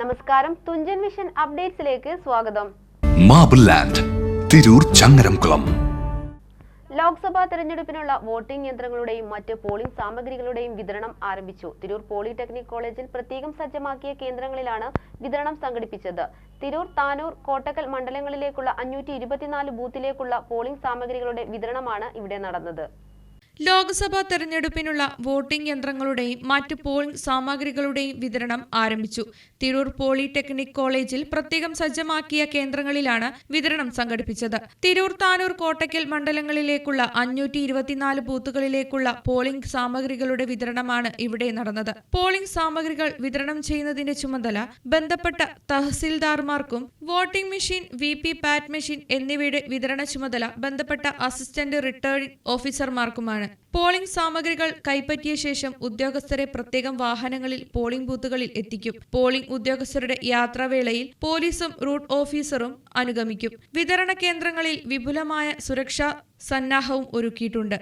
നമസ്കാരം. തുഞ്ചൻ മിഷൻ അപ്ഡേറ്റ്സിലേക്ക് സ്വാഗതം. Marble land Tirur Changaramkulam. Lok Sabha തെരഞ്ഞെടുപ്പിനുള്ള വോട്ടിംഗ് യന്ത്രങ്ങളുടെയും മറ്റ് പോളിംഗ് സാമഗ്രികളുടെയും വിതരണം ആരംഭിച്ചു. തിരൂർ പോളിടെക്നിക് കോളേജിൽ പ്രത്യേകം സജ്ജമാക്കിയ കേന്ദ്രങ്ങളിലാണ് വിതരണം സംഘടിപ്പിച്ചത്. തിരൂർ താനൂർ കോട്ടക്കൽ മണ്ഡലങ്ങളിലേക്കുള്ള അഞ്ഞൂറ്റി ഇരുപത്തിനാല് ബൂത്തിലേക്കുള്ള പോളിംഗ് സാമഗ്രികളുടെ വിതരണമാണ് ഇവിടെ നടന്നത്. ലോക്സഭാ തെരഞ്ഞെടുപ്പിനുള്ള വോട്ടിംഗ് യന്ത്രങ്ങളുടെയും മറ്റ് പോളിംഗ് സാമഗ്രികളുടെയും വിതരണം ആരംഭിച്ചു. തിരൂർ പോളിടെക്നിക് കോളേജിൽ പ്രത്യേകം സജ്ജമാക്കിയ കേന്ദ്രങ്ങളിലാണ് വിതരണം സംഘടിപ്പിച്ചത്. തിരൂർ താനൂർ കോട്ടയ്ക്കൽ മണ്ഡലങ്ങളിലേക്കുള്ള അഞ്ഞൂറ്റി ഇരുപത്തിനാല് ബൂത്തുകളിലേക്കുള്ള പോളിംഗ് സാമഗ്രികളുടെ വിതരണമാണ് ഇവിടെ നടന്നത്. പോളിംഗ് സാമഗ്രികൾ വിതരണം ചെയ്യുന്നതിന്റെ ചുമതല ബന്ധപ്പെട്ട തഹസിൽദാർമാർക്കും voting machine V P PAT machine എന്നിവയുടെ വിതരണ ചുമതല ബന്ധപ്പെട്ട അസിസ്റ്റന്റ് റിട്ടേണിംഗ് ഓഫീസർമാർക്കുമാണ്. പോളിംഗ് സാമഗ്രികൾ കൈപ്പറ്റിയ ശേഷം ഉദ്യോഗസ്ഥരെ പ്രത്യേകം വാഹനങ്ങളിൽ പോളിംഗ് ബൂത്തുകളിൽ എത്തിക്കും. പോളിംഗ് ഉദ്യോഗസ്ഥരുടെ യാത്രാവേളയിൽ പോലീസും റൂട്ട് ഓഫീസറും അനുഗമിക്കും. വിതരണ കേന്ദ്രങ്ങളിൽ വിപുലമായ സുരക്ഷാ സന്നാഹവും ഒരുക്കിയിട്ടുണ്ട്.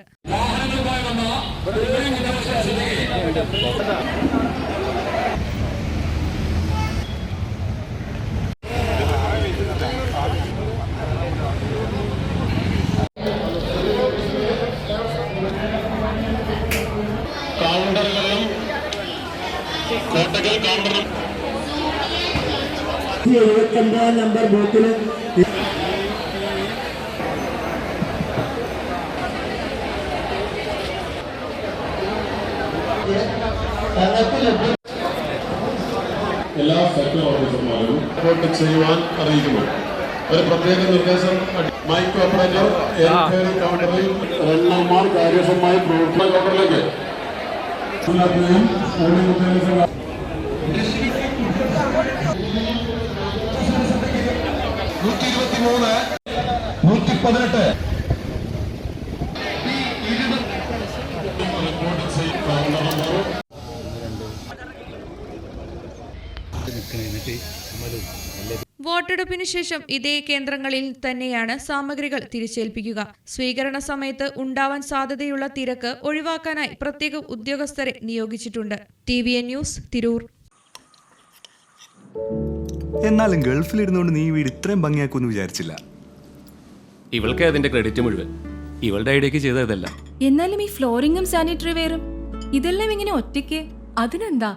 കോട്ടക്കൽ കൗണ്ടറും എഴുപത്തൊമ്പതാം നമ്പർ ബൂത്തിൽ എല്ലാ സെക്ടർ ഓഫീസർമാരും റിപ്പോർട്ട് ചെയ്യുവാൻ അറിയിക്കുന്നു. ഒരു പ്രത്യേക നിർദ്ദേശം മൈക്ക് ഓപ്പറേറ്റർ എൻക്വയറി കൗണ്ടറിൽ റണ്ണർമാർ കാര്യക്ഷമമായി പ്രവർത്തന കൗണ്ടറിലേക്ക് നൂറ്റി ഇരുപത്തി മൂന്ന് നൂറ്റി പതിനെട്ട് നിൽക്കണേ എന്നിട്ട് കൗണ്ടർമാരും വോട്ടെടുപ്പിന് ശേഷം ഇതേ കേന്ദ്രങ്ങളിൽ തന്നെയാണ് സാമഗ്രികൾ തിരിച്ചേൽപ്പിക്കുക. സ്വീകരണ സമയത്ത് ഉണ്ടാവാൻ സാധ്യതയുള്ള തിരക്ക് ഒഴിവാക്കാനായി പ്രത്യേക ഉദ്യോഗസ്ഥരെ നിയോഗിച്ചിട്ടുണ്ട്. T V N news Tirur. എന്നാലും ഗൾഫിലിരുന്നുകൊണ്ട് നീ വീട് ഇത്രയും ഭംഗിയാക്കുമെന്ന് വിചാരിച്ചില്ല. ഇവൾക്ക് അതിന്റെ ക്രെഡിറ്റ് മുഴുവൻ. ഇവളുടെ ഐഡിയക്ക് ചെയ്തതല്ല. എന്നാലും ഈ ഫ്ലോറിംഗും സാനിറ്ററി വെയറും ഇതെല്ലാം ഇങ്ങനെ ഒറ്റയ്ക്ക്? അതിനെന്താ?